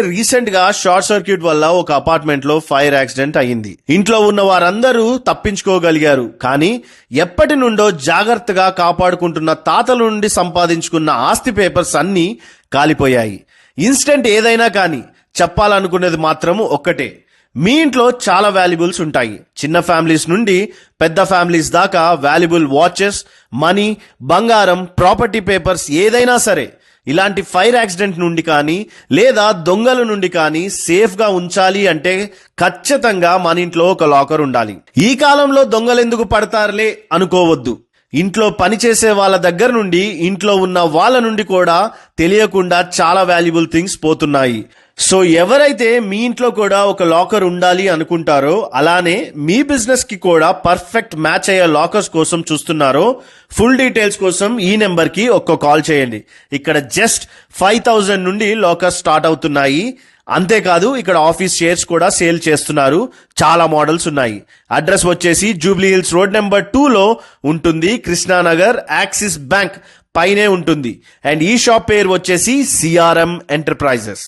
రీసెంట్గా short circuit వల్ల ఒక అపార్ట్మెంట్లో ఫైర్ యాక్సిడెంట్ అయింది ఇంట్లో ఉన్న వారందరూ తప్పించుకోగలిగారు. కానీ ఎప్పటి నుండో జాగ్రత్తగా కాపాడుకుంటున్న తాతల నుండి సంపాదించుకున్న ఆస్తి పేపర్స్ అన్నీ కాలిపోయాయి. ఇన్స్టెంట్ ఏదైనా కానీ చెప్పాలనుకునేది మాత్రం ఒక్కటే. మీ ఇంట్లో చాలా వాల్యుబుల్స్ ఉంటాయి. చిన్న ఫ్యామిలీస్ నుండి పెద్ద ఫ్యామిలీస్ దాకా వాల్యుబుల్ వాచెస్ మనీ బంగారం ప్రాపర్టీ పేపర్స్ ఏదైనా సరే ఇలాంటి ఫైర్ యాక్సిడెంట్ నుండి కానీ లేదా దొంగల నుండి కానీ సేఫ్గా ఉంచాలి అంటే ఖచ్చితంగా మన ఇంట్లో ఒక లాకర్ ఉండాలి. ఈ కాలంలో దొంగలు ఎందుకు పడతారులే అనుకోవద్దు. ఇంట్లో పనిచేసే వాళ్ళ దగ్గర నుండి ఇంట్లో ఉన్న వాళ్ళ నుండి కూడా తెలియకుండా చాలా వాల్యుబుల్ థింగ్స్ పోతున్నాయి. సో ఎవరైతే మీ ఇంట్లో కూడా ఒక లాకర్ ఉండాలి అనుకుంటారో అలానే మీ బిజినెస్కి కూడా పర్ఫెక్ట్ మ్యాచ్ అయ్యే లాకర్స్ కోసం చూస్తున్నారో ఫుల్ డీటెయిల్స్ కోసం ఈ నెంబర్కి ఒక్క కాల్ చేయండి. ఇక్కడ జస్ట్ ఫైవ్ థౌజండ్ నుండి లాకర్స్ స్టార్ట్ అవుతున్నాయి. అంతేకాదు ఇక్కడ ఆఫీస్ షేర్స్ కూడా సేల్ చేస్తున్నారు. చాలా మోడల్స్ ఉన్నాయి. అడ్రస్ వచ్చేసి జూబ్లీ హిల్స్ రోడ్ నెంబర్ టూలో ఉంటుంది. కృష్ణానగర్ యాక్సిస్ బ్యాంక్ పైనే ఉంటుంది. అండ్ ఈ షాప్ పేరు వచ్చేసి సిఆర్ఎం ఎంటర్ప్రైజెస్.